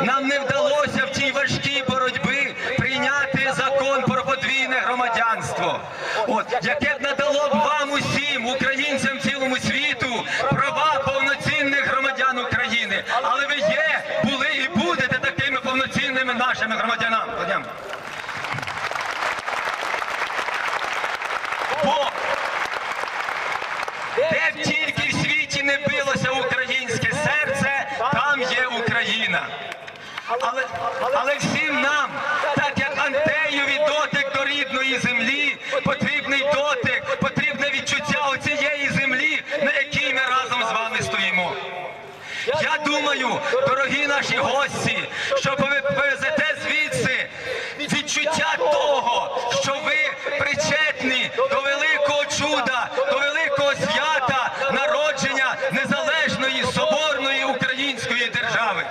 нам не вдалося в цій важкій боротьбі прийняти закон про подвійне громадянство, от яке б надало б вам усім, українцям цілому світу, права повноцінних громадян України. Але ви є, були і будете такими повноцінними нашими громадянами. Бо де б тільки в світі не билося українське але, але всім нам, так як Антеєві дотик до рідної землі, потрібний дотик, потрібне відчуття оцієї землі, на якій ми разом з вами стоїмо. Я думаю, дорогі наші гості, що ви повезете звідси відчуття того, що ви причетні до великого чуда, до великого свята, народження незалежної соборної української держави.